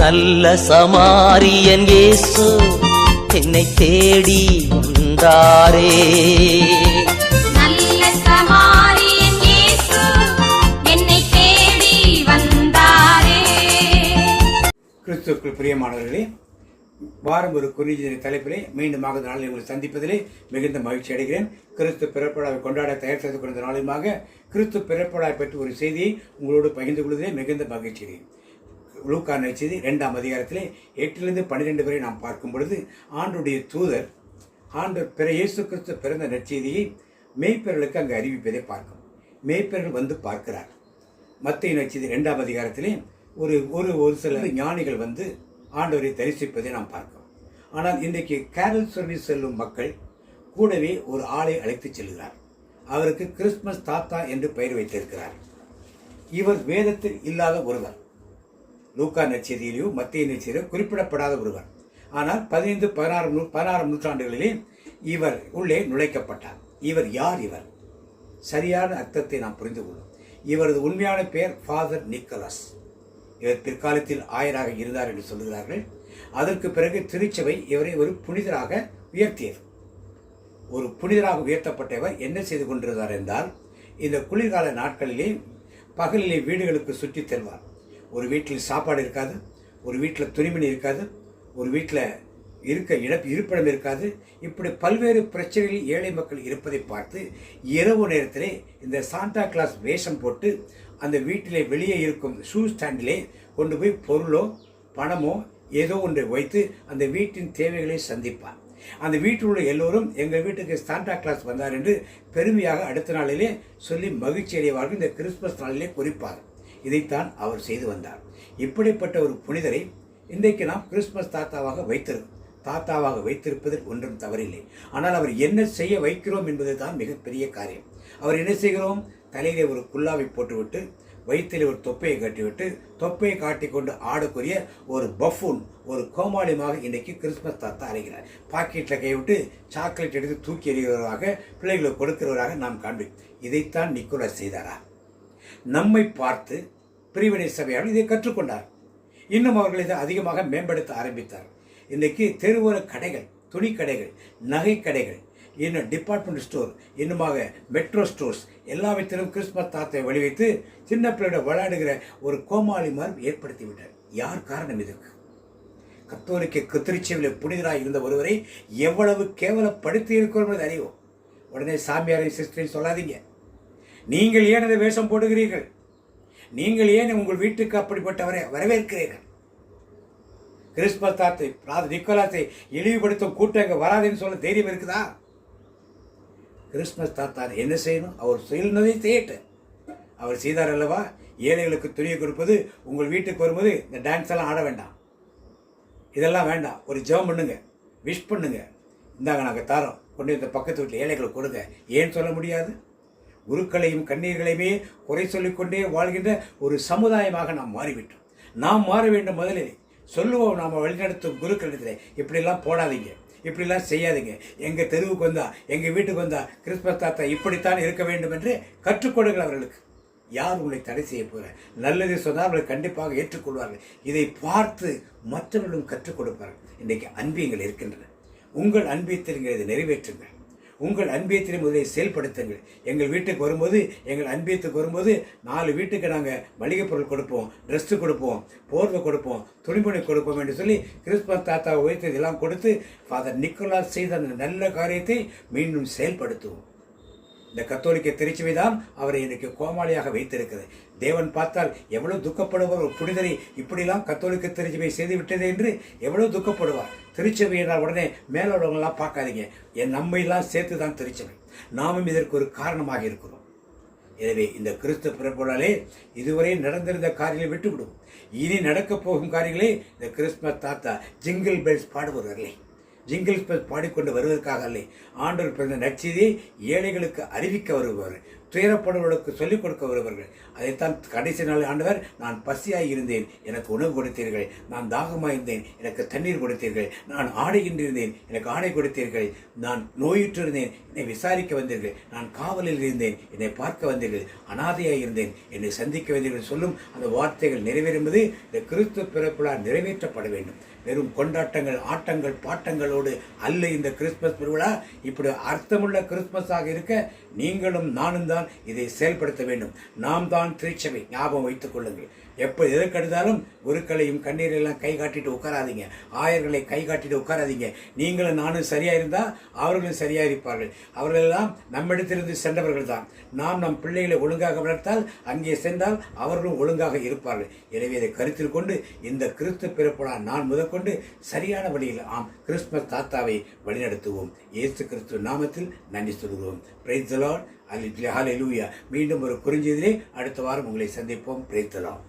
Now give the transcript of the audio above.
நல்ல சமாரியன் இயேசு என்னை தேடி வந்தாரே. நல்ல சமாரியன் இயேசு என்னை தேடி வந்தாரே. கிறிஸ்துவுக்குள் பிரியமானவர்களே வாரம் ஒரு குறிஞ்சின தலைப்பிலே மீண்டுமாக இந்த நாளில் உங்களை சந்திப்பதிலே மிகுந்த மகிழ்ச்சி அடைகிறேன். கிறிஸ்து பிறப்படாவை கொண்டாட தயார் செய்து கொண்ட நாளுமாக கிறிஸ்து பிறப்படாவை பற்றி ஒரு செய்தியை உங்களோடு பகிர்ந்து கொள்வதிலே மிகுந்த மகிழ்ச்சி லூக்கா நற்செய்தி ரெண்டாம் அதிகாரத்திலே எட்டிலிருந்து பன்னிரெண்டு வரை நாம் பார்க்கும் பொழுது ஆண்டுடைய தூதர் ஆண்டு பிற இயேசு கிறிஸ்து பிறந்த நற்செய்தியை மேய்ப்பர்களுக்கு அங்கு அறிவிப்பதை பார்க்கும். மேய்ப்பர்கள் வந்து பார்க்கிறார். மத்திய நட்சத்திர ரெண்டாம் அதிகாரத்திலே ஒரு ஒரு ஒரு சில ஞானிகள் வந்து ஆண்டவரை தரிசிப்பதை நாம் பார்க்கிறோம். ஆனால் இன்றைக்கு கேரல் சர்வீஸ் செல்லும் மக்கள் கூடவே ஒரு ஆளை அழைத்துச் செல்கிறார். அவருக்கு கிறிஸ்மஸ் தாத்தா என்று பெயர் வைத்திருக்கிறார். இவர் வேதத்தில் இல்லாத ஒருவர். லூக்கா நற்செய்தியிலேயோ மத்திய நற்செய்தியிலோ குறிப்பிடப்படாத ஒருவர். ஆனால் பதினைந்து பதினாறு நூ பதினாறு நூற்றாண்டுகளிலே இவர் உள்ளே நுழைக்கப்பட்டார். இவர் யார் இவர்? சரியான அர்த்தத்தை நாம் புரிந்து கொள்ளும் இவரது உண்மையான பெயர் ஃபாதர் நிக்கலஸ். இவர் பிற்காலத்தில் ஆயராக இருந்தார் என்று சொல்கிறார்கள் அதற்கு பிறகு திருச்சபை இவரை ஒரு புனிதராக உயர்த்தியது. ஒரு புனிதராக உயர்த்தப்பட்டவர் என்ன செய்து கொண்டிருந்தார் என்றால் இந்த குளிர்கால நாட்களிலே பகலிலே வீடுகளுக்கு சுற்றித் செல்வார் ஒரு வீட்டில் சாப்பாடு இருக்காது ஒரு வீட்டில் துணிமணி இருக்காது ஒரு வீட்டில் இருக்க இழப்பு இருப்பிடம் இருக்காது. இப்படி பல்வேறு பிரச்சனைகளில் ஏழை மக்கள் இருப்பதை பார்த்து இரவு நேரத்திலே இந்த சாண்டா கிளாஸ் வேஷம் போட்டு அந்த வீட்டிலே வெளியே இருக்கும் ஷூ ஸ்டாண்டிலே கொண்டு போய் பொருளோ பணமோ ஏதோ ஒன்றை வைத்து அந்த வீட்டின் தேவைகளை சந்திப்பார். அந்த வீட்டில் உள்ள எல்லோரும் எங்கள் வீட்டுக்கு சாண்டா கிளாஸ் வந்தார் என்று பெருமையாக அடுத்த நாளிலே சொல்லி மகிழ்ச்சி அடைவார்கள் இந்த கிறிஸ்மஸ் நாளிலே குறிப்பார்கள் இதைத்தான் அவர் செய்து வந்தார். இப்படிப்பட்ட ஒரு புனிதரை இன்றைக்கு நாம் கிறிஸ்மஸ் தாத்தாவாக வைத்திரு தாத்தாவாக வைத்திருப்பதில் ஒன்றும் தவறில்லை. ஆனால் அவர் என்ன செய்ய வைக்கிறோம் என்பது தான் மிகப்பெரிய காரியம். அவர் என்ன செய்கிறோம்? தலையிலே ஒரு குல்லாவை போட்டுவிட்டு வயிற்றிலே ஒரு தொப்பையை கட்டிவிட்டு தொப்பையை காட்டிக்கொண்டு ஆடக்கூடிய ஒரு பஃபூன் ஒரு கோமாளியமாக இன்றைக்கு கிறிஸ்மஸ் தாத்தா அறைகிறார். பாக்கெட்டில் கைவிட்டு சாக்லேட் எடுத்து தூக்கி எறிகிறவராக பிள்ளைகளுக்கு கொடுக்கிறவராக நாம் காண்பி இதைத்தான் நிக்கோலஸ் செய்தாரா? நம்மை பார்த்து பிரிவினை சபையால் இதை கற்றுக்கொண்டார். இன்னும் அவர்கள் இதை அதிகமாக மேம்படுத்த ஆரம்பித்தார். இன்றைக்கு தெருவோர கடைகள் துணி கடைகள் நகை கடைகள் இன்னும் டிபார்ட்மெண்ட் ஸ்டோர் இன்னுமாக மெட்ரோ ஸ்டோர்ஸ் எல்லாவற்றிலும் கிறிஸ்மஸ் தாத்தை வழிவைத்து சின்ன பிள்ளையோட விளையாடுகிற ஒரு கோமாளி மாதிரி ஏற்படுத்திவிட்டார். யார் காரணம் இதற்கு? கத்தோலிக்க கத்திரிச்சேவில் புனிதராக இருந்த ஒருவரை எவ்வளவு கேவலப்படுத்தி இருக்கிறோம் என்பதை அறிவோம். உடனே சாமியாரையும் சிஸ்டரையும் சொல்லாதீங்க. நீங்கள் ஏன் அதை வேஷம் போடுகிறீர்கள்? நீங்கள் ஏன் உங்கள் வீட்டுக்கு அப்படிப்பட்டவரை வரவேற்கிறீர்கள்? கிறிஸ்மஸ் தாத்தை நிக்கோலாத்தை இழிவுபடுத்தும் கூட்டம் இங்கே வராதுன்னு சொல்ல தைரியம் இருக்குதா? கிறிஸ்மஸ் தாத்தா என்ன செய்யணும்? அவர் சொல்லுனதை செய்யட்டு அவர் செய்தார் அல்லவா? ஏழைகளுக்கு துணியை கொடுப்பது உங்கள் வீட்டுக்கு வரும்போது இந்த டான்ஸ் எல்லாம் ஆட வேண்டாம். இதெல்லாம் வேண்டாம். ஒரு ஜெபம் பண்ணுங்க. விஷ் பண்ணுங்க. இந்தாங்க நாங்கள் தரோம். கொண்டு இந்த பக்கத்து வீட்டில் ஏழைகளை கொடுங்க. ஏன்னு சொல்ல முடியாது? குருக்களையும் கண்ணீர்களையுமே குறை சொல்லிக்கொண்டே வாழ்கின்ற ஒரு சமுதாயமாக நாம் மாறிவிட்டோம். நாம் மாற வேண்டும் முதலில் சொல்லுவோம் நாம் வழிநடத்தும் குருக்களிடத்தில் இப்படிலாம் போடாதீங்க. இப்படிலாம் செய்யாதீங்க. எங்கள் தெருவுக்கு வந்தா எங்கள் வீட்டுக்கு வந்தா கிறிஸ்மஸ் தாத்தா இப்படித்தான் இருக்க வேண்டும் என்று கற்றுக்கொடுங்கள் அவர்களுக்கு. யார் உங்களை தடை செய்ய போகிற நல்லது சொன்னால் அவர்கள் கண்டிப்பாக ஏற்றுக்கொள்வார்கள். இதை பார்த்து மற்றவர்களும் கற்றுக் கொடுப்பார்கள். இன்றைக்கு அன்பியங்கள் இருக்கின்றன. உங்கள் அன்பியத்தில் இதை நிறைவேற்றுங்கள். உங்கள் அன்பியத்தினை முதலில் செயல்படுத்துங்கள். எங்கள் வீட்டுக்கு வரும்போது எங்கள் அன்பியத்துக்கு வரும்போது நாலு வீட்டுக்கு நாங்கள் மளிகை பொருள் கொடுப்போம் ட்ரெஸ்ஸு கொடுப்போம் போர்வை கொடுப்போம் துணிமணி கொடுப்போம் என்று சொல்லி கிறிஸ்மஸ் தாத்தா உயர்த்து இதெல்லாம் கொடுத்து ஃபாதர் நிக்கோலாஸ் செய்த அந்த நல்ல காரியத்தை மீண்டும் செயல்படுத்துவோம். இந்த கத்தோலிக்க திருச்சபை தான் அவரை இன்றைக்கு கோமாளியாக வைத்திருக்கிறது. தேவன் பார்த்தால் எவ்வளவு துக்கப்படுவார் ஒரு புனிதரை இப்படிலாம் கத்தோலிக்க திருச்சபை செய்து விட்டது என்று எவ்வளவு துக்கப்படுவார். திருச்சபையினால் என்றால் உடனே மேலோடவங்களாம் பார்க்காதீங்க. என் நம்மையெல்லாம் சேர்த்து தான் திருச்சபை. நாமும் இதற்கு ஒரு காரணமாக இருக்கிறோம். எனவே இந்த கிறிஸ்து பிறப்புடலே இதுவரை நடந்திருந்த காரியங்களை விட்டுவிடும் இனி நடக்கப் போகும் காரியங்களே இந்த கிறிஸ்மஸ் தாத்தா ஜிங்கிள் பெல்ஸ் பாடுபவர்களே ஜிங்கிள் பாடிக்கொண்டு வருவதற்காக அல்ல. ஆண்டவர் பிறந்த நற்செய்தியை ஏழைகளுக்கு அறிவிக்க வருபவர். துயரப்படுவர்களுக்கு சொல்லிக் கொடுக்க வருவர்கள் அதைத்தான் கடைசி நாள் ஆண்டவர் நான் பசியாய் இருந்தேன். எனக்கு உணவு கொடுத்தீர்கள். நான் தாகமாயிருந்தேன் எனக்கு தண்ணீர் கொடுத்தீர்கள். நான் ஆடைகின்றிருந்தேன் எனக்கு ஆடை கொடுத்தீர்கள். நான் நோயுற்றிருந்தேன் என்னை விசாரிக்க வந்தீர்கள். நான் காவலில் இருந்தேன். என்னை பார்க்க வந்தீர்கள். அனாதையாக இருந்தேன். என்னை சந்திக்க வந்தீர்கள் சொல்லும் அந்த வார்த்தைகள் நிறைவேறும்போது இந்த கிறிஸ்து பிறப்புலா நிறைவேற்றப்பட வேண்டும். வெறும் கொண்டாட்டங்கள் ஆட்டங்கள் பாட்டங்களோடு அல்ல இந்த கிறிஸ்மஸ் திருவிழா இப்படி அர்த்தமுள்ள கிறிஸ்மஸாக இருக்க நீங்களும் நானும் தான் இதை செயல்படுத்த வேண்டும். நாம் தான் திருச்சபை. ஞாபகம் வைத்துக் கொள்ளுங்கள். எப்போ எதற்கெடுத்தாலும் குருக்களையும் கண்ணீரெல்லாம் கை காட்டிட்டு உட்காராதீங்க. ஆயர்களை கை காட்டிட்டு உட்காராதீங்க. நீங்களும் நானும் சரியாக இருந்தால் அவர்களும் சரியாக இருப்பார்கள். அவர்களெல்லாம் நம்மிடத்திலிருந்து சென்றவர்கள் தான் நாம் நம் பிள்ளைகளை ஒழுங்காக வளர்த்தால் அங்கே சென்றால் அவர்களும் ஒழுங்காக இருப்பார்கள். எனவே இதை கருத்தில் கொண்டு இந்த கிறிஸ்து பிறப்புடா நான் முதற்கொண்டு சரியான வழியில் ஆம் கிறிஸ்துமஸ் தாத்தாவை வழிநடத்துவோம். இயேசு கிறிஸ்து நாமத்தில் நன்றி சொல்கிறோம் பிரைஸ் லார்ட் அல்ல மீண்டும் ஒரு குறிஞ்சதிலே அடுத்த வாரம் உங்களை சந்திப்போம். பிரைத்தலாம்